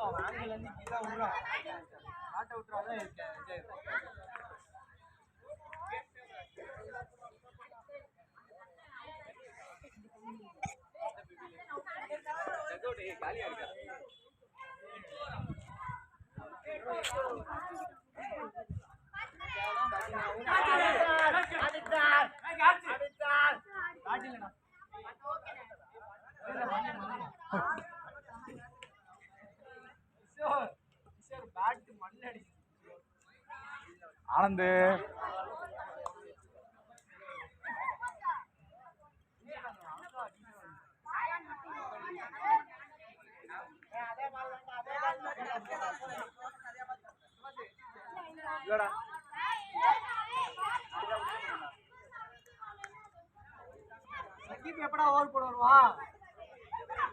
அவன் ஆங்கில இருந்து கீழே விடுறான் காட்ட விட்டுறாதான் இருக்கேன் விஜய் கிஷோர் ஆனந்து. இல்லடா. எப்படா ஓவர் போடுவா